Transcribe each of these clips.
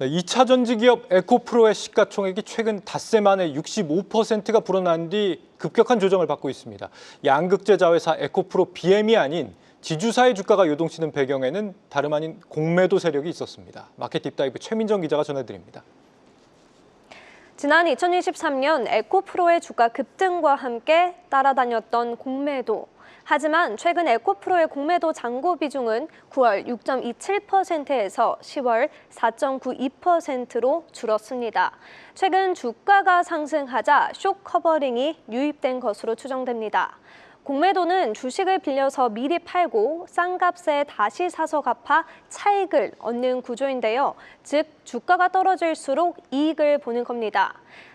네, 2차 전지 기업 에코프로의 시가총액이 최근 닷새 만에 65%가 불어난 뒤 급격한 조정을 받고 있습니다. 양극재 자회사 에코프로 BM이 아닌 지주사의 주가가 요동치는 배경에는 다름 아닌 공매도 세력이 있었습니다. 마켓 딥다이브 최민정 기자가 전해드립니다. 지난 2023년 에코프로의 주가 급등과 함께 따라다녔던 공매도. 하지만 최근 에코프로의 공매도 잔고 비중은 9월 6.27%에서 10월 4.92%로 줄었습니다. 최근 주가가 상승하자 쇼 커버링이 유입된 것으로 추정됩니다. 공매도는 주식을 빌려서 미리 팔고 싼 값에 다시 사서 갚아 차익을 얻는 구조인데요. 즉 주가가 떨어질수록 이익을 보는 겁니다.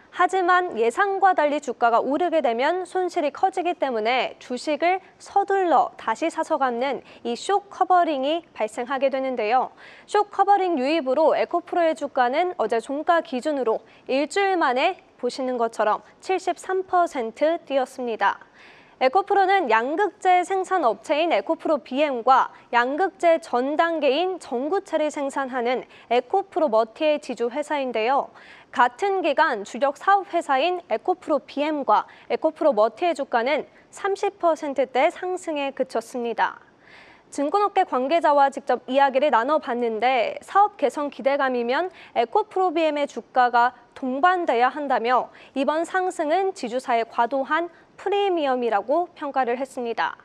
하지만 예상과 달리 주가가 오르게 되면 손실이 커지기 때문에 주식을 서둘러 다시 사서 갚는 이 쇼 커버링이 발생하게 되는데요. 쇼 커버링 유입으로 에코프로의 주가는 어제 종가 기준으로 일주일 만에 보시는 것처럼 73% 뛰었습니다. 에코프로는 양극재 생산 업체인 에코프로 BM과 양극재 전 단계인 전구체를 생산하는 에코프로 머티의 지주 회사인데요. 같은 기간 주력 사업 회사인 에코프로 BM과 에코프로 머티의 주가는 30%대 상승에 그쳤습니다. 증권업계 관계자와 직접 이야기를 나눠봤는데 사업 개선 기대감이면 에코프로비엠의 주가가 동반돼야 한다며 이번 상승은 지주사의 과도한 프리미엄이라고 평가를 했습니다.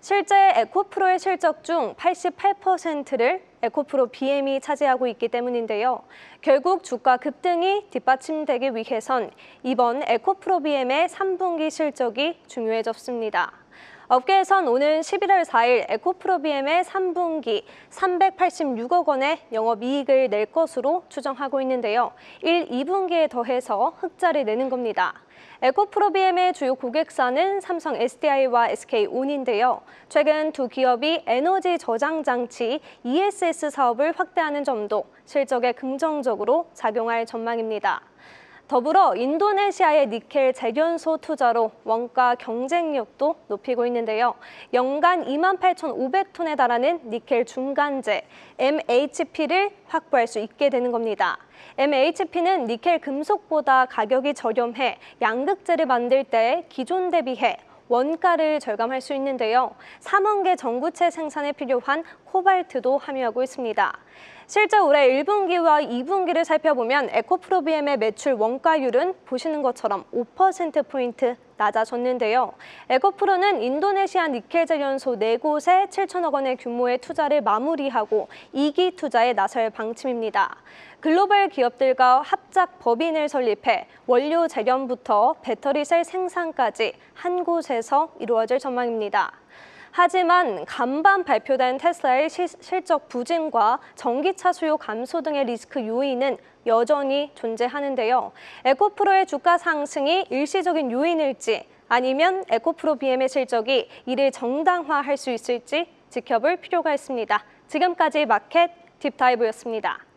실제 에코프로의 실적 중 88%를 에코프로 BM이 차지하고 있기 때문인데요. 결국 주가 급등이 뒷받침되기 위해선 이번 에코프로 BM의 3분기 실적이 중요해졌습니다. 업계에선 오는 11월 4일 에코프로비엠의 3분기 386억 원의 영업이익을 낼 것으로 추정하고 있는데요. 1, 2분기에 더해서 흑자를 내는 겁니다. 에코프로비엠의 주요 고객사는 삼성 SDI와 SK온인데요. 최근 두 기업이 에너지 저장 장치 ESS 사업을 확대하는 점도 실적에 긍정적으로 작용할 전망입니다. 더불어 인도네시아의 니켈 재련소 투자로 원가 경쟁력도 높이고 있는데요. 연간 28,500톤에 달하는 니켈 중간재 MHP를 확보할 수 있게 되는 겁니다. MHP는 니켈 금속보다 가격이 저렴해 양극재를 만들 때 기존 대비해 원가를 절감할 수 있는데요. 3원 개 전구체 생산에 필요한 코발트도 함유하고 있습니다. 실제 올해 1분기와 2분기를 살펴보면 에코프로비엠의 매출 원가율은 보시는 것처럼 5%포인트 낮아졌는데요. 에코프로는 인도네시아 니켈 재련소 4곳에 7천억 원의 규모의 투자를 마무리하고 2기 투자에 나설 방침입니다. 글로벌 기업들과 합작 법인을 설립해 원료 재련부터 배터리 셀 생산까지 한 곳에서 이루어질 전망입니다. 하지만 간밤 발표된 테슬라의 시, 실적 부진과 전기차 수요 감소 등의 리스크 요인은 여전히 존재하는데요. 에코프로의 주가 상승이 일시적인 요인일지 아니면 에코프로 BM의 실적이 이를 정당화할 수 있을지 지켜볼 필요가 있습니다. 지금까지 마켓 딥다이브였습니다.